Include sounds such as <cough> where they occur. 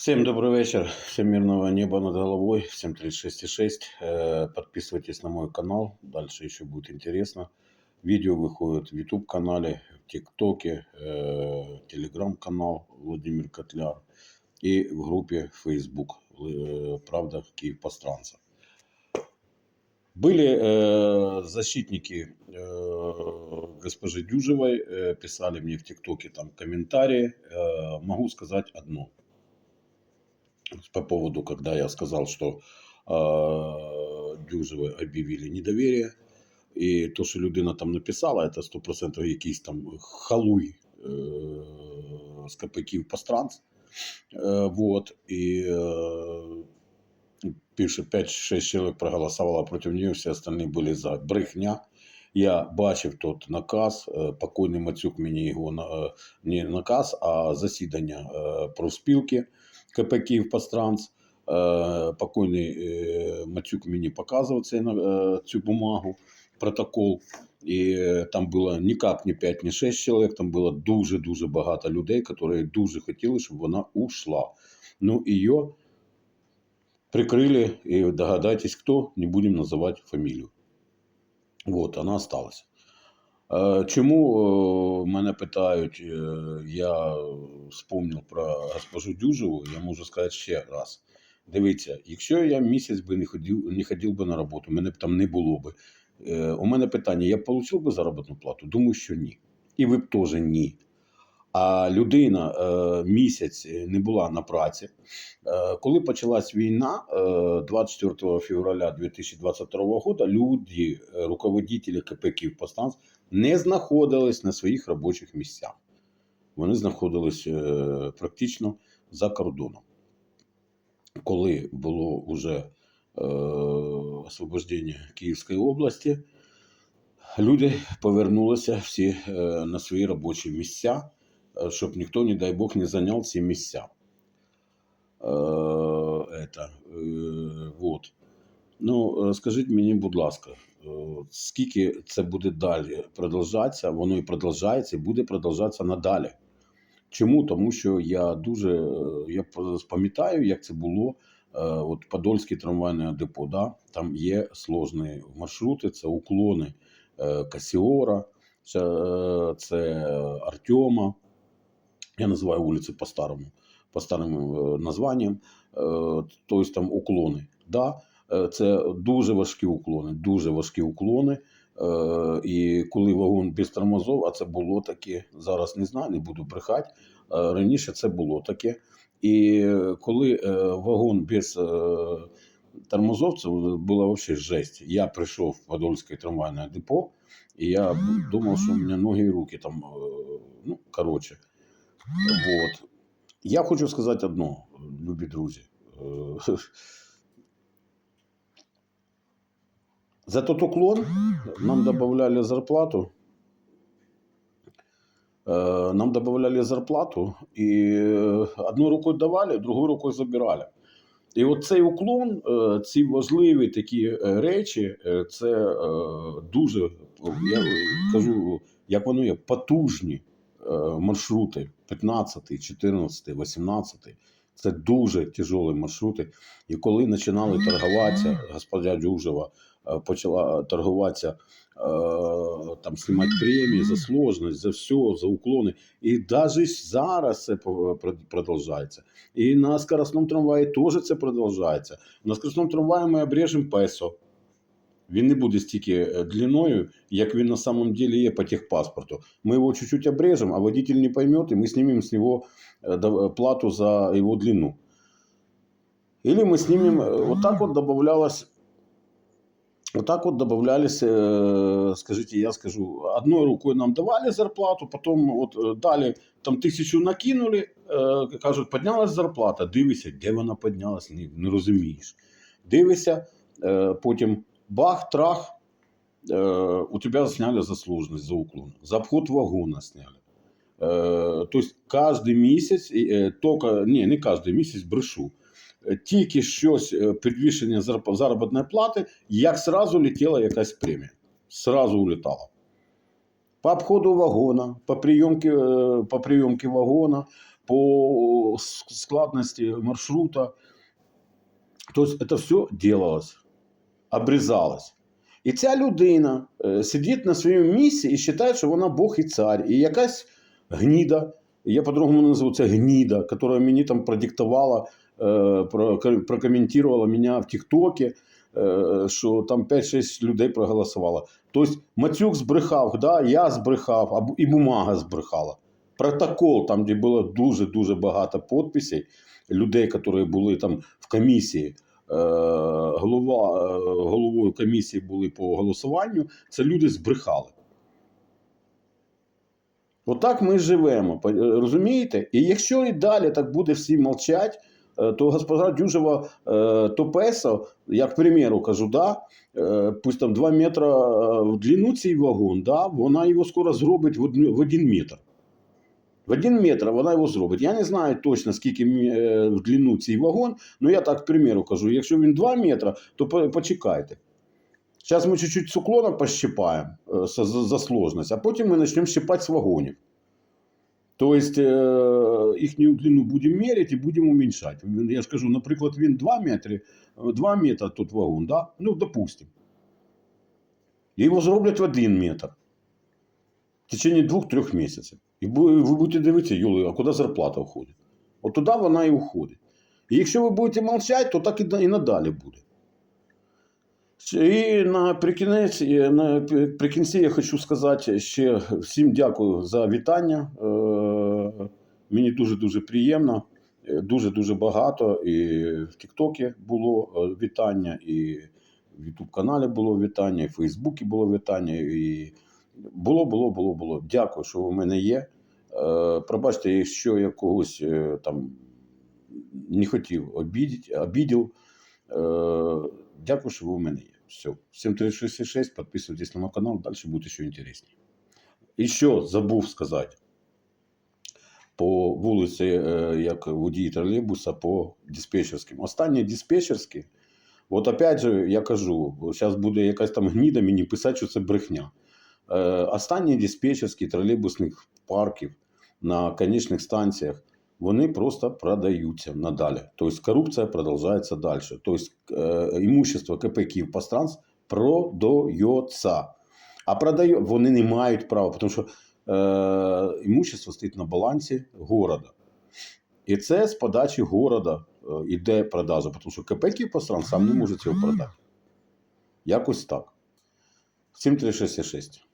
Всем добрый вечер, всем мирного неба над головой, всем 36,6. Э, Подписывайтесь на мой канал, дальше еще будет интересно. Видео выходит в YouTube канале, в ТикТоке, э, Телеграм-канал Владимир Котляр и в группе Facebook э, «Правда Киев Постранца». Были э, защитники э, госпожи Дюжевой, э, писали мне в ТикТоке там комментарии. Э, могу сказать одно – по поводу, когда я сказал, что э, Дюжевой об'явили недоверие. І то, що людина там написала, це 100% якийсь там халуй е, з КПКів постранц. Е, вот, і е, пише 5-6 чоловік проголосувало проти нього, всі остальні були за. Брехня. Я бачив тот наказ, покойний Мацюк мені його не наказ, а засідання профспілки КП Київ Постранц. Е, Покойний е, Мацюк мені показував е, цю бумагу, протокол. І там було ніяк не 5, не 6 чоловік, там було дуже-дуже багато людей, які дуже хотіли, щоб вона ушла. Ну, її прикрили, і догадайтесь, хто, не будемо називати фамілію. Вот, вона осталась. Е, Чому е, мене питають, е, я вспомнив про госпожу Дюжеву, я можу сказати ще раз. Дивіться, якщо я місяць би не ходив, не ходив би на роботу, мене б там не було би. У мене питання: я б отримав би заробітну плату? Думаю, що ні. І ви б теж ні. А людина е, місяць не була на праці. Е, коли почалась війна, е, 24 февраля 2022 року, люди, е, руководителі КП «Київпостанц» не знаходились на своїх робочих місцях. Вони знаходились е, практично за кордоном. Коли було вже е, освобождення Київської області, люди повернулися всі е, на свої робочі місця, щоб ніхто, не дай Бог, не зайняв ці місця. Е, это, е, вот. Ну, скажіть мені, будь ласка, скільки це буде далі продовжатися, воно і продовжається, і буде продовжатися надалі. Чому? Тому що я дуже я пам'ятаю, як це було. От Подольське трамвайне депо, да? там є сложні маршрути, це уклони Касіора, це, це Артема. Я називаю вулиці по-старому, по старим е, названням, тобто там уклони. Да? е, Це дуже важкі уклони, дуже важкі уклони. Е, І коли вагон без тормозов, а це було таке, зараз не знаю, не буду брехати. е, Раніше це було таке. І коли е, вагон без тормозов, це була взагалі жесть. Я прийшов в Подольське трамвайне депо, і я думав, що у мене ноги і руки там, ну, коротше. Вот. Я хочу сказати одно, любі друзі. Е, <laughs> За тот уклон нам добавляли зарплату. Э, Нам добавляли зарплату і е, одну рукою давали, другою рукою забирали. І от цей уклон, е, ці важливі такі е, речі, е, це е, дуже, я кажу, як воно є, потужні е, маршрути 15, 14, 18. Це дуже тяжелі маршрути. І коли починали торгуватися, господа Дюжева е, почала торгуватися, е, там знімати премії за сложність, за все, за уклони. І навіть зараз це продовжується. І на скоростному трамваї теж це продовжується. На скоростному трамваї ми обрежемо песо Він не буде стільки е, длиною, як він на самом деле є по техпаспорту. Ми його чуть-чуть обрежемо, а водитель не пойме, і ми знімемо з нього е, дав- плату за його длину. Или мы снимем, э, вот так вот добавлялось, вот так вот добавлялись, э, скажите, я скажу, одной рукой нам давали зарплату, потом вот э, дали, там тисячу накинули, э, кажуть, піднялась зарплата, дивися, де вона піднялась, не, не розумієш. Дивися, э, потім бах, трах, э, у тебя сняли заслуженность за уклон, за обход вагона сняли. Э, то есть каждый місяць, э, только, не, не каждый місяць, брешу, Е, тільки щось е, підвищення зарп- заробітної плати, як сразу летіла якась премія. Сразу улітала. По обходу вагона, по прийомці, е, по прийомці вагона, по с- складности маршрута. То есть это все делалось, обрізалось. І ця людина е, сидить на своєму місці і вважає, що вона Бог і цар. І якась гніда, я по-другому назову це гніда, яка мені там продиктувала, е, прокоментувала мене в Тіктокі, е, що там 5-6 людей проголосувало. Тобто Мацюк збрехав, да, я збрехав, і бумага збрехала. Протокол, там, де було дуже-дуже багато підписей, людей, які були там в комісії, голова, е, головою комісії були по голосуванню, це люди збрехали. Отак ми живемо, розумієте? І якщо і далі так буде всі мовчать, е, то госпожа Дюжева е, Топесо, я к примеру кажу, да, е, пусть там 2 метри е, в длину цей вагон, да, вона його скоро зробить в один метр. В один метр вона його зробить. Я не знаю точно, скільки е, в длину цей вагон, але я так, к примеру, кажу, якщо він 2 метри, то почекайте. Зараз ми чуть-чуть з уклоном пощипаємо е, за, сложність, а потім ми почнемо щипати з вагонів. Тобто е, їхню длину будемо міряти і будемо уменьшати. Я ж кажу, наприклад, він 2 метри, 2 метри тут вагон, да? ну, допустимо. Його зроблять в 1 метр в течение 2-3 місяців. І ви будете дивитися, Юли, а куди зарплата входить? От туди вона і уходить. І якщо ви будете мовчати, то так і, надалі буде. І наприкінець, наприкінці я хочу сказати ще всім дякую за вітання. Е, Мені дуже-дуже приємно. Дуже-дуже багато. І в Тіктокі було е, вітання, і в Ютуб каналі було вітання, і в Фейсбуці було вітання. І було, було, було, було. Дякую, що ви в мене є. Е, Пробачте, якщо я когось е, там не хотів обідіть, обідів. Е, Дякую, що ви у мене є. Все. 7366, підписуйтесь на мой канал, далі буде ще інтересніше. І що забув сказати. По вулиці, як водій тролейбуса, по диспетчерським. Останні диспетчерські, от опять же, я кажу, зараз буде якась там гніда мені писати, що це брехня. Е, Останні диспетчерські тролейбусних парків на конечних станціях вони просто продаються надалі. Тобто корупція продовжується далі. Тобто е, імущество КП «Київпостранс» продається. А продає, вони не мають права, тому що е, імущество стоїть на балансі города. І це з подачі города е, іде продажа, тому що КП «Київпостранс» сам не може цього продати. Якось так. 7366.